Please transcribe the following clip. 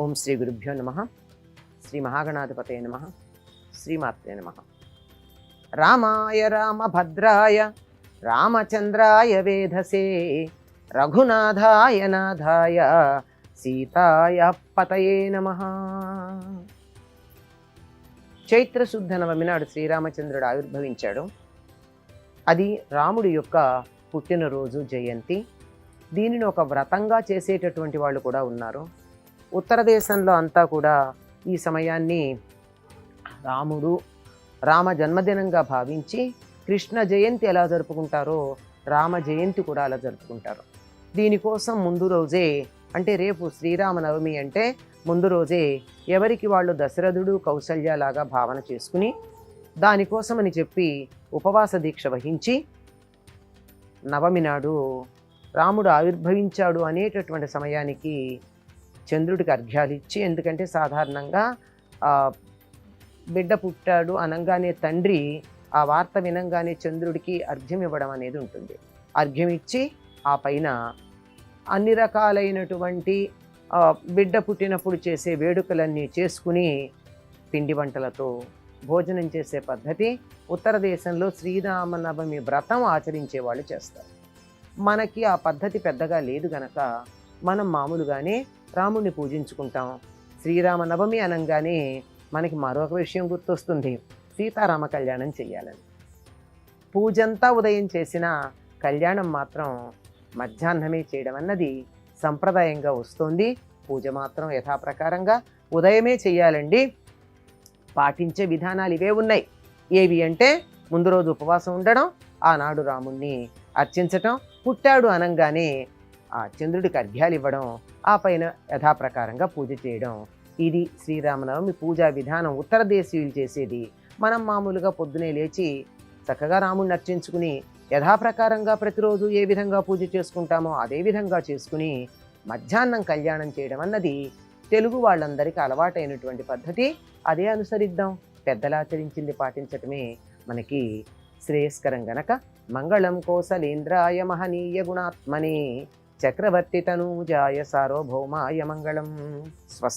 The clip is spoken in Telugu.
ఓం శ్రీ గురుభ్యో నమ. శ్రీ మహాగణాధిపతయ నమ. శ్రీమాత్రే నమ. రామాయ రామభద్రాయ రామచంద్రాయ వేధసే రఘునాథాయ నాథాయ సీతాయ పతయే నమ. చైత్రశుద్ధ నవమి నాడు శ్రీరామచంద్రుడు ఆవిర్భవించాడు. అది రాముడి యొక్క పుట్టినరోజు జయంతి. దీనిని ఒక వ్రతంగా చేసేటటువంటి వాళ్ళు కూడా ఉన్నారు. ఉత్తర దేశంలో అంతా కూడా ఈ సమయాన్ని రాముడు రామ జన్మదినంగా భావించి కృష్ణ జయంతి ఎలా జరుపుకుంటారో రామ జయంతి కూడా అలా జరుపుకుంటారు. దీనికోసం ముందు రోజే అంటే రేపు శ్రీరామనవమి అంటే ముందు రోజే ఎవరికి వాళ్ళు దశరథుడు కౌశల్యలాగా భావన చేసుకుని దానికోసమని చెప్పి ఉపవాస దీక్ష వహించి నవమి నాడు రాముడు ఆవిర్భవించాడు అనేటటువంటి సమయానికి చంద్రుడికి అర్ఘ్యాలు ఇచ్చి ఎందుకంటే సాధారణంగా బిడ్డ పుట్టాడు అనగానే తండ్రి ఆ వార్త వినంగానే చంద్రుడికి అర్ఘ్యం ఇవ్వడం అనేది ఉంటుంది. అర్ఘ్యం ఇచ్చి ఆ పైన అన్ని రకాలైనటువంటి బిడ్డ పుట్టినప్పుడు చేసే వేడుకలన్నీ చేసుకుని పిండి వంటలతో భోజనం చేసే పద్ధతి ఉత్తర దేశంలో శ్రీరామనవమి వ్రతం ఆచరించే వాళ్ళు చేస్తారు. మనకి ఆ పద్ధతి పెద్దగా లేదు గనక మనం మామూలుగానే రాముడిని పూజించుకుంటాం. శ్రీరామ నవమి అనగానే మనకి మరొక విషయం గుర్తొస్తుంది. సీతారామ కళ్యాణం చేయాలని పూజంతా ఉదయం చేసిన కళ్యాణం మాత్రం మధ్యాహ్నమే చేయడం అన్నది సంప్రదాయంగా వస్తుంది. పూజ మాత్రం యథాప్రకారంగా ఉదయమే చేయాలండి పాటించే విధానాలు ఇవే ఉన్నాయి. ఏవి అంటే ముందు రోజు ఉపవాసం ఉండడం ఆనాడు రాముణ్ణి అర్చించటం పుట్టాడు అనంగానే ఆ చంద్రుడికి అర్ఘ్యాలు ఇవ్వడం ఆ పైన యథాప్రకారంగా పూజ చేయడం. ఇది శ్రీరామనవమి పూజా విధానం ఉత్తర దేశీయులు చేసేది. మనం మామూలుగా పొద్దునే లేచి చక్కగా రాముడిని అర్చించుకుని యథాప్రకారంగా ప్రతిరోజు ఏ విధంగా పూజ చేసుకుంటామో అదే విధంగా చేసుకుని మధ్యాహ్నం కళ్యాణం చేయడం అన్నది తెలుగు వాళ్ళందరికీ అలవాటైనటువంటి పద్ధతి. అదే అనుసరిద్దాం. పెద్దలు ఆచరించింది పాటించటమే మనకి శ్రేయస్కరం గనక. మంగళం కోసలేంద్రాయ మహనీయ గుణాత్మనే. చక్రవర్తి తనూజాయ సార్వభౌమాయ మంగళం. స్వస్తి